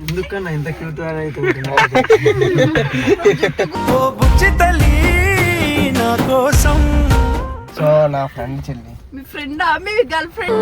ఎందుకన్నా ఇంత క్యూట్ అయితే సో నా ఫ్రెండ్ చెల్లి మీ ఫ్రెండ్ మీ గర్ల్ ఫ్రెండ్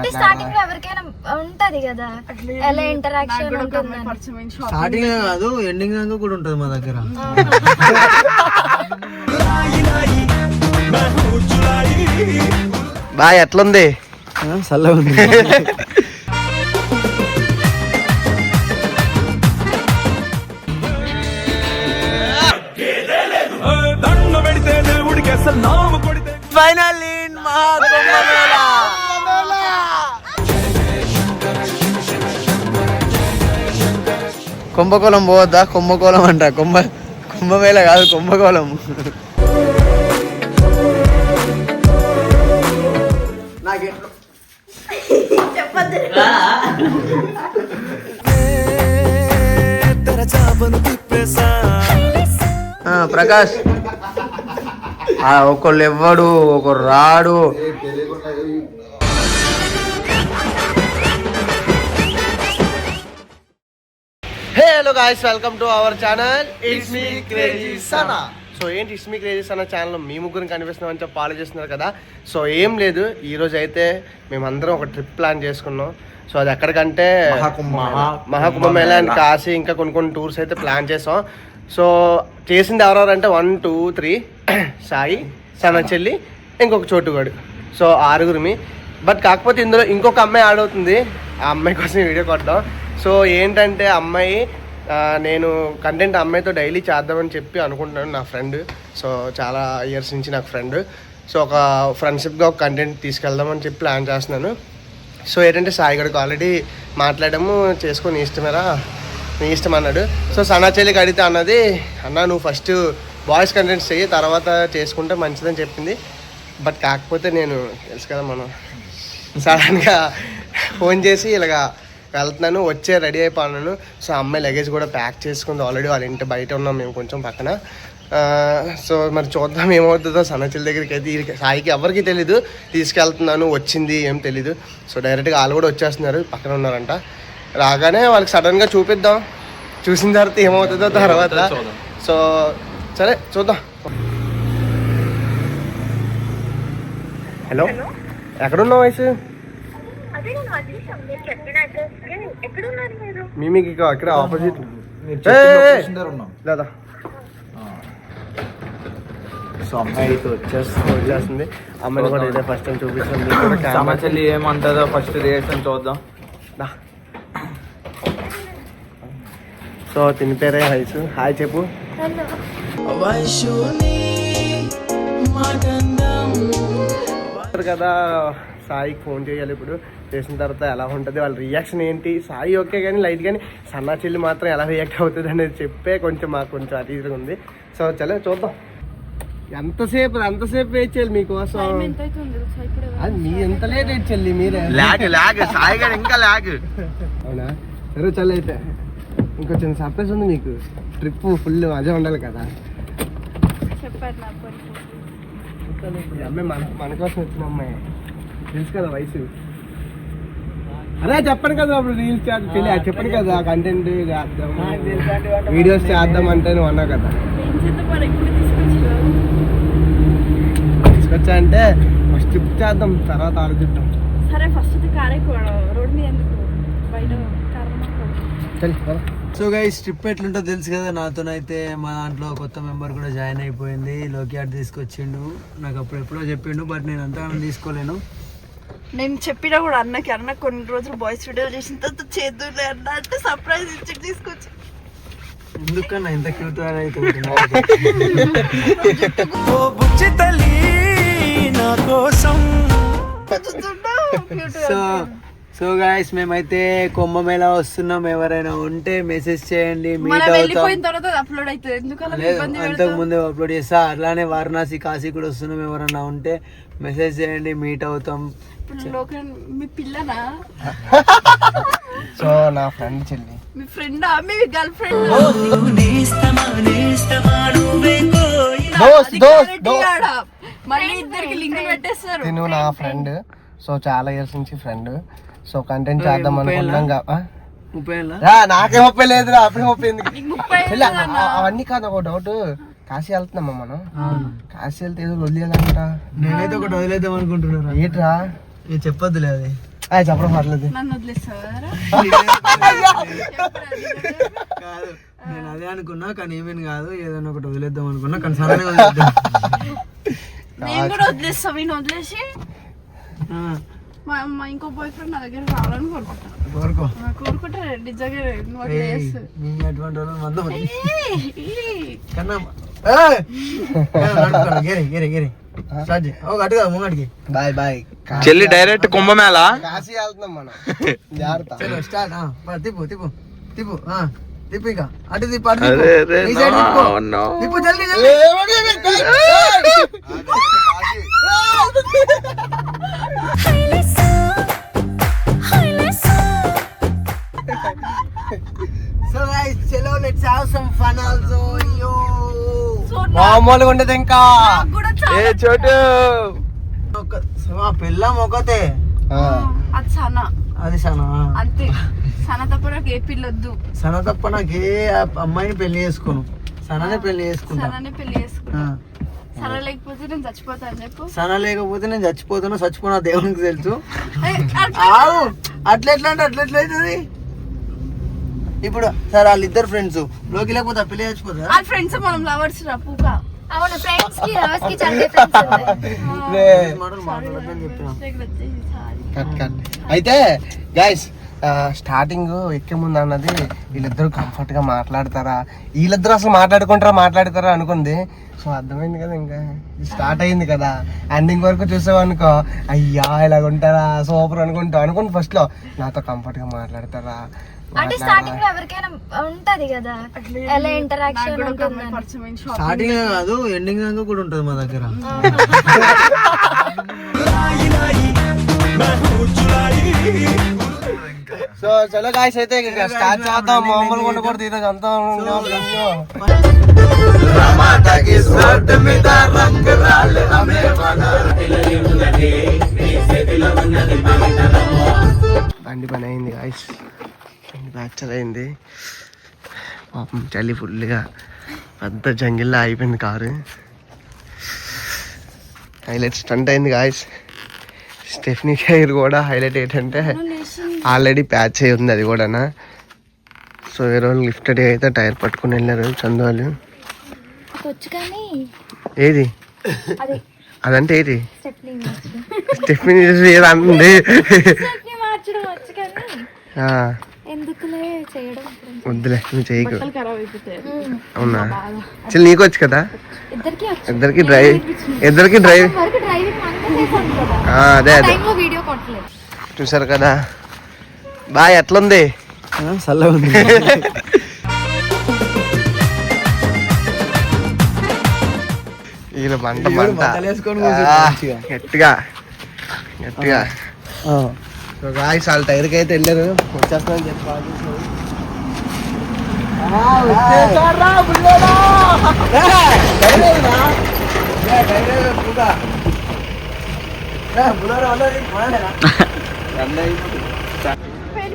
అంటే స్టార్టింగ్లో ఎవరికైనా ఉంటది కదా. ఎలా ఇంటరాక్షన్ స్టార్టింగ్ కాదు ఎండింగ్ దాకా కూడా ఉంటుంది మా దగ్గర. బాయ్ ఎట్లుంది? చల్లగా ఉంది. ఫైనల్లీ కుంభకోణం పోవద్దా? కుంభకోణం అంట. కుంభ కుంభమేళ కాదు కుంభకోణం. ప్రకాష్. ఆ, ఒకళ్ళు ఎవ్వడు ఒకరు రాడు. Hello guys welcome to our channel it's me crazy Sana so ఏంటి it's me crazy Sana channel మీ ముగ్గురు కనిపిస్తున్నాం అని చెప్పి ఫాలో చేస్తున్నారు కదా. సో ఏం లేదు ఈ రోజు అయితే మేమందరం ఒక ట్రిప్ ప్లాన్ చేసుకున్నాం. సో అది ఎక్కడికంటే మహాకుంభమేళ అండ్ కాశీ ఇంకా కొన్ని కొన్ని టూర్స్ అయితే ప్లాన్ చేసాం. సో చేసింది ఎవరెవరు అంటే one two three Sai Sana చెల్లి ఇంకొక చోటుగాడు. సో ఆరుగురిమి. బట్ కాకపోతే ఇందులో ఇంకొక అమ్మాయి యాడ్ అవుతుంది. ఆ అమ్మాయి కోసం వీడియో కొడదాం. సో ఏంటంటే అమ్మాయి నేను కంటెంట్ అమ్మాయితో డైలీ చేద్దామని చెప్పి అనుకుంటున్నాను నా ఫ్రెండ్ సో చాలా ఇయర్స్ నుంచి నాకు ఫ్రెండ్ సో ఒక ఫ్రెండ్షిప్గా ఒక కంటెంట్ తీసుకెళ్దామని చెప్పి ప్లాన్ చేస్తున్నాను. సో ఏంటంటే సాయి గడికి ఆల్రెడీ మాట్లాడము చేసుకొని నీ ఇష్టమేరా నీ ఇష్టం అన్నాడు. సో సనా చెల్లికి అడిగితే అన్నది అన్న నువ్వు ఫస్ట్ బాయ్స్ కంటెంట్స్ చెయ్యి తర్వాత చేసుకుంటే మంచిదని చెప్పింది. బట్ కాకపోతే నేను తెలుసు కదా మనం. సడన్గా ఫోన్ చేసి ఇలాగా వెళ్తున్నాను వచ్చే రెడీ అయిపోయాను సో అమ్మాయి లగేజ్ కూడా ప్యాక్ చేసుకుంది. ఆల్రెడీ వాళ్ళ ఇంటి బయట ఉన్నాం మేము కొంచెం పక్కన. ఆ, సో మరి చూద్దాం ఏమవుతుందో. సన్నచిల్ దగ్గరికి అయితే వీళ్ళకి సాయికి ఎవరికి తెలీదు. తీసుకెళ్తున్నాను వచ్చింది ఏం తెలీదు. సో డైరెక్ట్గా వాళ్ళు కూడా వచ్చేస్తున్నారు. పక్కన ఉన్నారంట. రాగానే వాళ్ళకి సడన్గా చూపిద్దాం. చూసిన తర్వాత ఏమవుతుందో తర్వాత. సో సరే చూద్దాం. హలో ఎక్కడున్నావు వయసు అదే నేను వచ్చేసాం మీరు చెప్పిన అడ్రస్ మీకు ఇక అక్కడ ఆపోజిట్ లేదా? సో అమ్మాయి అయితే వచ్చేస్తుంది వచ్చేస్తుంది. అమ్మని కూడా ఇదే ఫస్ట్ టైం చూపిస్తుంది. సమచెల్లి ఏమంటుందో ఫస్ట్ రియాక్షన్ చూద్దాం. సో తిని పేరే హైస్. హాయ్ చెప్పు. కదా సాయికి ఫోన్ చేయాలి ఇప్పుడు. చేసిన తర్వాత ఎలా ఉంటుంది వాళ్ళ రియాక్షన్ ఏంటి? సాయి ఓకే కానీ లైట్ కానీ సన్నా చెల్లి మాత్రం ఎలా రియాక్ట్ అవుతుంది అనేది చెప్పే కొంచెం మాకు కొంచెం అటు ఇటుగా ఉంది. సో చలే చూద్దాం. ఎంతసేపు ఎంతసేపు వెయిట్ చేయాలి మీకోసం? అది మీ ఎంత లేట్ వెయిట్ చెల్లి మీరే? లాగ్ లాగ్ సాయి గారు ఇంకా లాగ్ అవునా? సరే చల్ల అయితే. ఇంకో చిన్న సర్ప్రైజ్ ఉంది మీకు. ట్రిప్ ఫుల్ మజా ఉండాలి కదా. చెప్పారు నాకు అమ్మాయి మన మన కోసం వచ్చిన అమ్మాయి తెలుసు కదా వయసు. అదే చెప్పండి కదా అప్పుడు రీల్స్ చేయాలి చెప్పండి కదా కంటెంట్ చేద్దాం. వీడియోస్ చేద్దాం అంటే నువ్వు అన్నావు కదా. తీసుకొచ్చి అంటే ఫస్ట్ ట్రిప్ చేద్దాం తర్వాత ఆలోచిద్దాం. సరే ఫస్ట్ కారే రోడ్ మీద ఎందుకు? బయట కారణం సో గైస్ ట్రిప్ ఎట్లుంటో తెలుసు కదా నాతోనైతే మా దాంట్లో కొత్త మెంబర్ కూడా జాయిన్ అయిపోయింది. లోకి ఆడు తీసుకొచ్చిండు. నాకు అప్పుడు ఎప్పుడో చెప్పిండు బట్ నేను అంతగానం తీసుకోలేను. నేను చెప్పినా కూడా అన్నకి అన్న కొన్ని రోజులు బాయ్స్ వీడియోలు చేసిన తర్వాత చేద్దులే అన్న అంటే సర్ప్రైజ్ ఇచ్చి తీసుకొచ్చి. ఎందుకన్నా ఇంత క్యూట్ కొంచెం cute గా సో సో గాయస్ మేమైతే కుంభమేళ వస్తున్నాం? ఎవరైనా ఉంటే మెసేజ్ చేయండి మీట్ అవుతాం. అంతకు? ముందే అప్లోడ్ చేస్తా. అట్లానే వారణాసి కాశీ కూడా వస్తున్నాం. ఎవరైనా ఉంటే మెసేజ్ చేయండి మీట్ అవుతాం. మీ పిల్లనా? సో నా ఫ్రెండ్ చెల్లి. మీ ఫ్రెండా? మీ గర్ల్ ఫ్రెండ్. మళ్ళీ ఇద్దరికి లింక్ పెట్టేస్తారు. తిను నా ఫ్రెండ్. సో చాలా ఇయర్స్ నుంచి ఫ్రెండ్ సో కంటెంట్ చేద్దాం అనుకున్నాం నాకే ముప్పై లేదురా అప్పుడే ముప్పై అవన్నీ కాదు ఒక డౌట్ కాశీ వెళ్తున్నామా మనం? కాశీ వెళ్తే ఏదో వదిలేదంట నేనైతే ఒకటి వదిలేద్దాం అనుకుంటున్నాను ఏంట్రా? చెప్పొద్దులే అది. అది చెప్పడం పర్లేదు నన్ను వదిలేస్తావా కాదు నేను అదే అనుకున్నా కానీ ఏమేమి కాదు ఏదైనా ఒకటి వదిలేద్దాం అనుకున్నా కానీ సడన్గా వదిలేద్దాం. నేను కూడా వదిలేస్తాం నేను వదిలేసి. మా మా ఇంకో బాయ్ ఫ్రెండ్ నా దగ్గర రావాలని కోరుకుంటా. కోరుకో. కోరుకుంటే నిజంగా నువ్వు అట్లా చేస్తావు. అటువంటి వాళ్ళు మంద. కన్నా గేరి గేరి గేరి. చెల్లి డైరెక్ట్ కుంభమేళ కాశీ వెళ్తున్నాం మనం. జాగ్రత్త. చలో స్టార్ట్ ఆ, పద, తిప్పు తిప్పు తిప్పు ఇంకా. అటు తిప్పు అటు తిప్పు. జల్దీ. మామూలుగా ఉండదు ఇంకా. ఏ చోటు? పిల్లం ఒకతే. ఆ. అది సన. అది సన? అంతే. సన తప్ప నాకు ఏ పిల్లొద్దు. సన తప్ప నాకు ఏ అమ్మాయిని పెళ్ళి చేసుకోను. సననే పెళ్ళి చేసుకుంటా. సననే పెళ్ళి చేసుకుంటా. సన లేకపోతే నేను చచ్చిపోతాను చెప్పు. సన లేకపోతే నేను చచ్చిపోతాను చచ్చిపోనా దేవునికి తెలుసు. అట్లా ఎట్లా అంటే అట్లా ఎట్లా అవుతుంది ఇప్పుడు సరే వాళ్ళిద్దరు ఫ్రెండ్స్లోకి లేకపోతే పిల్ల చచ్చిపోతుందా? ఆ ఫ్రెండ్స్ మనం లవర్స్ రా పూక. అవును ఫ్రెండ్స్కి లవర్స్కి చాలా డిఫరెన్స్ ఉంది. లే. మాటలు మాట్లాడద్దని చెప్పిన. Cut cut. అయితే గైస్ స్టార్టింగ్ ఎక్కే ముందు అన్నది వీళ్ళిద్దరు కంఫర్ట్గా మాట్లాడతారా వీళ్ళిద్దరు అసలు మాట్లాడుకుంటారా మాట్లాడతారా అనుకుంది సో అర్థమైంది కదా ఇంకా స్టార్ట్ అయింది కదా ఎండింగ్ వరకు చూసావనుకో అయ్యా ఇలాగ ఉంటారా సూపర్ అనుకుంటా అనుకుంటు ఫస్ట్లో నాతో కంఫర్ట్గా మాట్లాడతారా అంటే స్టార్టింగ్లో ఎవరికైనా ఉంటది కదా ఎలా ఇంటరాక్షన్ ఉంటుంది పరిచయం స్టార్టింగ్ కాదు ఎండింగ్ దాకా కూడా ఉంటుంది మా దగ్గర సో చలో గాయస్ అయితే ఇంకా స్టార్ట్ చేద్దాం. మామూలుగా ఉండకూడదు ఈరోజు అంతా బండి పని అయింది గాయస్ ఫ్రాక్చర్ అయింది. పాపం చలి ఫుల్గా పెద్ద జంగిల్లో అయిపోయింది కారు. హైలైట్ స్టంట్ అయింది గాయస్ స్టెఫ్నీ టైర్ కూడా హైలైట్ ఏంటంటే ఆల్రెడీ ప్యాచ్ అయి ఉంది అది కూడానా? సో ఈ రోజు లిఫ్టెడ్ అయితే టైర్ పట్టుకుని వెళ్ళారు చందు వాళ్ళు. ఏది? అది అదంటే ఏది? స్టెఫ్నీ ఏది అంటుంది స్టెప్నీ మార్చడం వచ్చు కానీ ఆ, ఎందుకులే చేయడం వద్దులే నువ్వు చేయకు. అవునా? చల్ నీకు వచ్చు కదా? ఇద్దరికి వచ్చు. ఇద్దరికి డ్రైవ్ ఇద్దరికి డ్రైవ్ అదే అదే. చూసారు కదా? బాయ్ ఎట్లుంది? చల్లగా ఉంది. వీళ్ళు మంట మంట. గట్టిగా గట్టిగా. గాయస్ వాళ్ళ టైర్కి అయితే వెళ్ళారు. వచ్చేస్తామని చెప్పి కాల్ చేశారు. వెళ్ళిపోతుంది అది ఇప్పటికే పోయిందంటే దాని వచ్చేస్తుంది.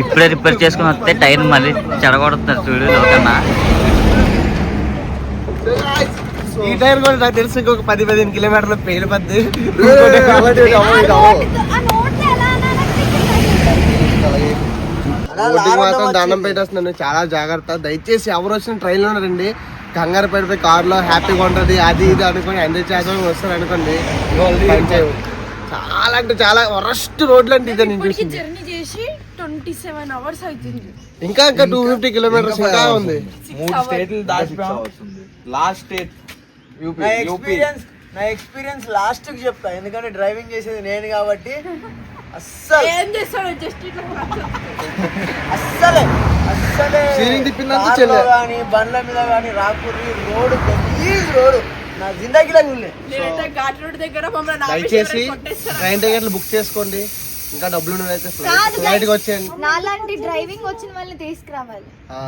ఇప్పుడే రిపేర్ చేసుకుని వస్తే టైర్ మళ్ళీ చెడగొడుతున్నారు చూడు లోకన్నా ఈ టైర్ కూడా నాకు తెలిసి ఇంకొక పది పదిహేను కిలోమీటర్లు పేలిపోద్ది ఆ నోట్- ఆ నోట్ ఎలా అనాలంటే రోడ్డుకి మాత్రం దండం పెట్టేస్తున్నాను. చాలా జాగ్రత్త. దయచేసి ఎవరు వచ్చిన ట్రైన్లో రండి. కంగారు పడిపోయి కార్లో హ్యాపీగా ఉంటది అది ఇది అనుకోని ఎంజాయ్ చేద్దాం వస్తారు అనుకోండి. చాలా అంటే చాలా వరస్ట్ రోడ్లు అంటే ఇదే నేను చూసింది. జర్నీ చేసి ట్వంటీ సెవెన్ అవర్స్ అవుతుంది. ఇంకా ఇంకా టూ ఫిఫ్టీ కిలోమీటర్స్ ఇంకా ఉంది. మూడు స్టేట్లు దాటిపోయాం లాస్ట్ స్టేట్ యూపీ యూపీ నా ఎక్స్పీరియన్స్ లాస్ట్కి చెప్తా. ఎందుకంటే డ్రైవింగ్ చేసేది నేను కాబట్టి అస్సలు. ఏం చేస్తాడు జస్ట్ ఇట్లా అస్సలే తిప్పిందంతా చెల్లె. బండ్ల మీద రాకూరి రోడ్ నా జిందగీలో చూడలే నేనైతే ఘాట్ రోడ్ దగ్గర మమ్మల్ని దయచేసి కొట్టేస్తారు. ట్రైన్ టికెట్లు బుక్ చేసుకోండి. ఇంకా డబ్బులు ఉన్నదైతే కాదు ఫ్లైట్కి వచ్చేయండి. నాలాంటి డ్రైవింగ్ వచ్చిన వాళ్ళని తీసుకురావాలి. ఆ,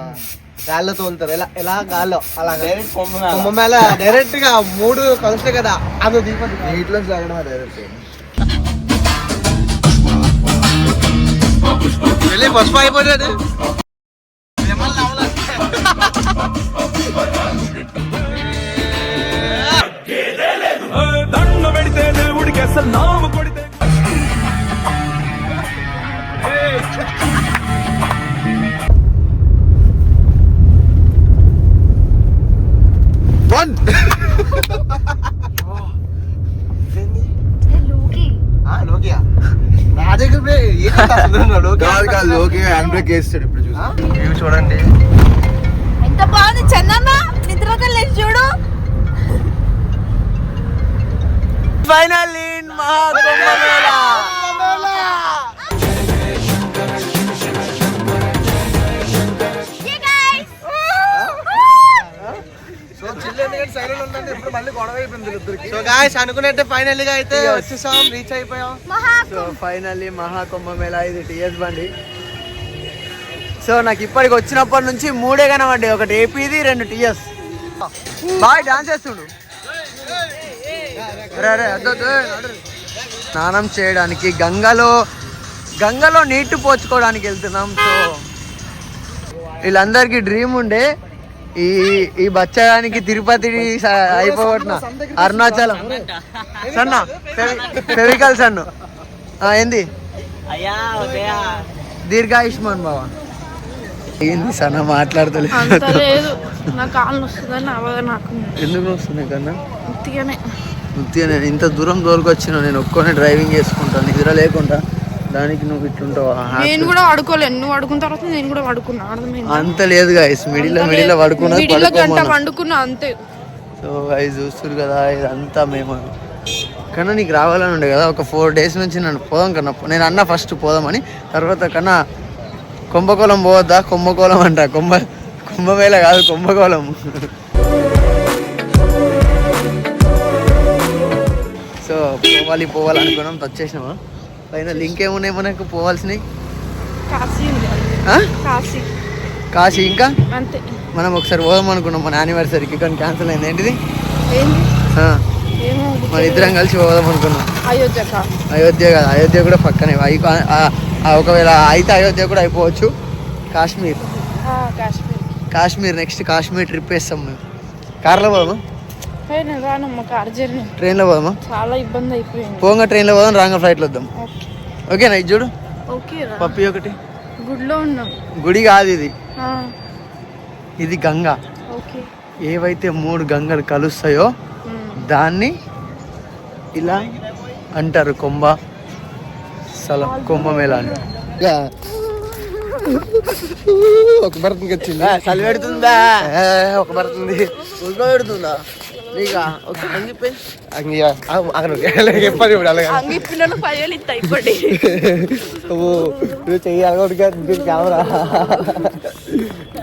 గాల్లో తోలుతారు. ఎలా ఎలా గాల్లో? అలా కొమ్మ మేళ. డైరెక్ట్గా మూడు కలుస్తాయి కదా. అది దీపం నీటిలో సాగడం డైరెక్ట్ വലിയ പുഷ്പമായി പോലെ సో గాయస్ అనుకున్నట్టే ఫైనల్గా అయితే వచ్చేసాం రీచ్ అయిపోయాం. సో ఫైనల్లీ మహాకుంభమేళ ఇది టిఎస్ బండి. సో నాకు ఇప్పటికి వచ్చినప్పటి నుంచి మూడే కనవండి ఒకటి ఏపీది రెండు టిఎస్. బాగా డాన్స్ చేస్తుండు. స్నానం చేయడానికి గంగలో గంగలో నీటి పోచుకోవడానికి వెళ్తున్నాం. సో వీళ్ళందరికీ డ్రీమ్ ఉండే. ఈ ఈ బచ్చగానికి తిరుపతి అయిపోగొట్టిన అరుణాచలం. సన్న ఫెవికల్ సన్ను. ఆ, ఏంది? దీర్ఘాయుష్మాన్ బావా ఏంది సన్న మాట్లాడతలేదు? అంత లేదు. నా కాళ్ళు వస్తుందని అవగా నాకు ఎందుకు వస్తున్నాయి కన్నా? ఉత్తిగానే. ఇంత దూరం దోలుకొచ్చిన నేను ఒక్కనే డ్రైవింగ్ చేసుకుంటాను నిద్ర లేకుండా. దానికి నువ్వు ఇట్లుంటావా? నేను కూడా పడుకోలేను నువ్వు పడుకున్న తర్వాత నేను కూడా పడుకున్నా. అర్థమైంది? అంత లేదు గాయస్ మిడిల్ మిడిల్ పడుకున్నది మిడిల్లో గంట పండుకున్నా అంతే. సో గైస్ చూస్తారు కదా ఇదంతా మేము. కన్నా నీకు రావాలని ఉండే కదా ఒక ఫోర్ డేస్ నుంచి నన్ను పోదాం కన్నా. నేను అన్న ఫస్ట్ పోదామని తర్వాత కన్నా కుంభకోళం పోవద్దా? కుంభకోళం అంట. కుంభ కుంభమేళ కాదు కుంభకోళం సో పోవాలి పోవాలి అనుకున్నాం. వచ్చేసినామా పైన లింక్ ఏమున్నాయి మనకు? పోవాల్సినవి? కాశీ? కాశీ. కాశీ ఇంకా? అంతే. మనం ఒకసారి పోదాం అనుకున్నాం. మన యానివర్సరీకి కానీ క్యాన్సిల్ అయింది. ఏంటిది? మన ఇద్దరం కలిసి పోదాం అనుకున్నాం. అయోధ్యక అయోధ్య కదా. అయోధ్య కూడా పక్కనే. ఒకవేళ అయితే అయోధ్య కూడా అయిపోవచ్చు. కాశ్మీర్. కాశ్మీర్. కాశ్మీర్ నెక్స్ట్ కాశ్మీర్ ట్రిప్ వేస్తాం మేము. కార్లో పోదామా? హే, నేను రానమ్మ కార్ జర్నీ ట్రైన్లో పోదామా? చాలా ఇబ్బంది అయిపోయింది. పోగా ట్రైన్లో పోదాం రాగా ఫ్లైట్లో వద్దాం. ఓకే. ఓకేనా ఇది చూడు. ఓకే రా. పప్పి ఒకటి. గుడిలో ఉన్నాం. గుడి కాదు ఇది. ఆ, ఇది గంగ. ఓకే. ఏవైతే మూడు గంగలు కలుస్తాయో. దాన్ని ఇలా అంటారు కుంభ స్థలం కుంభమేళ అని ఒక భరతం వచ్చింది? చలి పెడుతుందా? ఏ, ఒక భరతుంది పెడుతుందా? నీకా ఒక అంగిపోయి అక్కడ చెప్పాలి ఇప్పుడు అలాగే అంగి పిల్లలు పదివేలు ఇస్తా ఇప్పటి చెయ్యాలి కెమెరా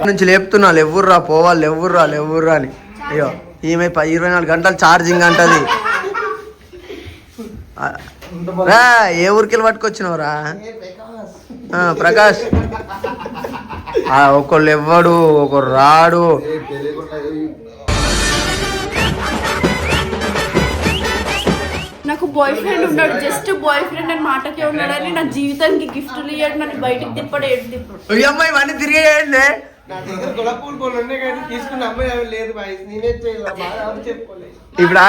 నుంచి లేపుతున్నా ఎవ్వుర్రా పోవాలి ఎవ్వుర్రా ఎవ్వుర్రా అని. అయ్యో ఈమె ఇరవై నాలుగు గంటలు ఛార్జింగ్ అంటది. రా ఏ ఊరికి వెళ్ళి పట్టుకొచ్చినవరా ప్రకాష్. ఒకళ్ళు ఎవ్వడు ఒకరు రాడు. బాయ్ ఫ్రెండ్ ఉన్నాడు. జస్ట్ బాయ్ ఫ్రెండ్ అని మాటకే ఉన్నాడని నా జీవితానికి గిఫ్ట్లు ఇవ్వడు నన్ను బయటికి తిప్పడు ఏడు తిప్పడు. ఈ అమ్మాయి ఇవన్నీ తిరిగేయండి నా దగ్గర గులాబీ పూలు ఉన్నాయి కానీ తీసుకున్న అమ్మాయి అవి లేదు బాయ్. నేనే చేయాలి బాగా ఎవరు చెప్పుకోలేదు. ఇప్పుడు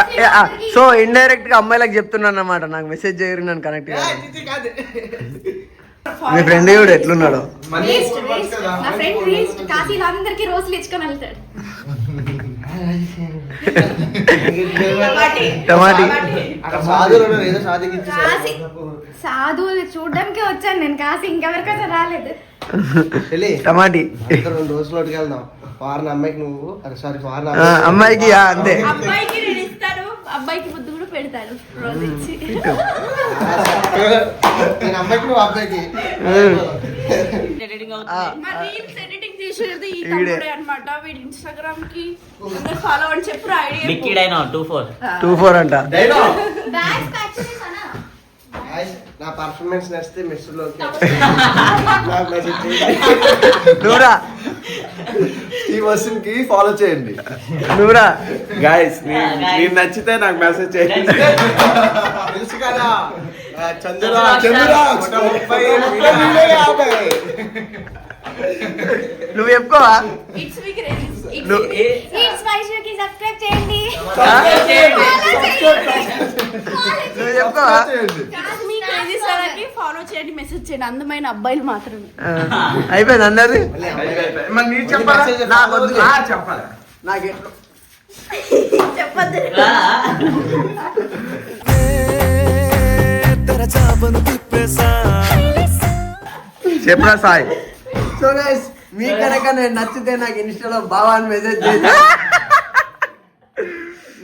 సో ఇండైరెక్ట్గా అమ్మాయిలకు చెప్తున్నాను అన్నమాట. నాకు మెసేజ్ చేయరు నన్ను కనెక్ట్ కాదు. మీ ఫ్రెండ్ కూడా ఎట్లున్నాడు? నా ఫ్రెండ్ వేస్ట్ కాశీలో అందరికి రోజులు ఇచ్చుకొని వెళ్తాడు. సాధువులు చూడడానికి వచ్చాను నేను కాశీ. ఇంకెవరికైనా రాలేదు. వెళ్ళి టమాటీ. ఇంకా రెండు రోజులు వెళ్దాం. ఫారెన్ అమ్మాయికి నువ్వు సారీ అమ్మాయికి అంతే. అబ్బాయికి నేను ఇస్తాను. అబ్బాయికి బుద్ధి కూడా పెడతాను. రోజు ఇచ్చి. నేను అమ్మాయికి నువ్వు అబ్బాయికి. మా రీల్స్ ఎడిటింగ్ చేసేది ఈ తమ్ముడే అన్నమాట. వీడి ఇన్స్టాగ్రామ్కి అందరు ఫాలో అని చెప్పు ఐడియా బిక్కిడైనా టూ ఫోర్ టూ ఫోర్ అంట. డైనో నా పర్ఫార్మెన్స్ నచ్చితే మెస్సులో నువ్వురా ఈ వర్షన్కి ఫాలో చేయండి నువ్వురా గైస్ నేను నచ్చితే నాకు మెసేజ్ చేయండి. తెలుసు కదా? చంద్రురా, నూట ముప్పై యాభై. నువ్వు చెప్పుకోవా? నువ్వు చెప్పుకోవా? ఫాలో చేయండి. మెసేజ్ చేయండి అందమైన అబ్బాయిలు మాత్రమే. అయిపోయింది అందరిది? మరి మీరు చెప్పాలా? నాకు వద్దు. ఆ, చెప్పాలా? నాకు. చెప్పద్దు. చెప్పరా సాయి? సో గైస్ మీ కనుక నేను నచ్చితే నాకు ఇన్స్టాలో బావా అని మెసేజ్ చేసి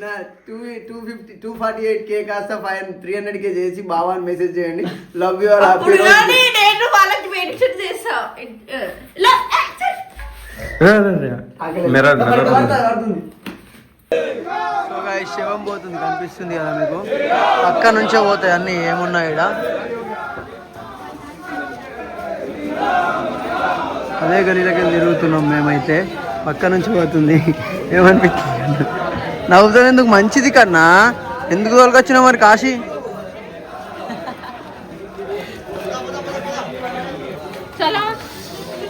నా two two fifty two forty eight K కాస్త ఫైవ్ త్రీ హండ్రెడ్ కే చేసి బావా అని మెసేజ్ చేయండి. లవ్ యూ ఆల్ హ్యాపీ నేను వాళ్ళకి మెన్షన్ చేస్తా. శవం పోతుంది కనిపిస్తుంది కదా మీకు? పక్క నుంచే పోతాయి అన్ని ఏమున్నాయి ఈడ? అదే గలీలకి తిరుగుతున్నాం మేమైతే. పక్క నుంచి పోతుంది. ఏమనిపించింది నవ్వుతాను. ఎందుకు? మంచిది కన్నా. ఎందుకు తోలుకొచ్చినావు మరి కాశీ?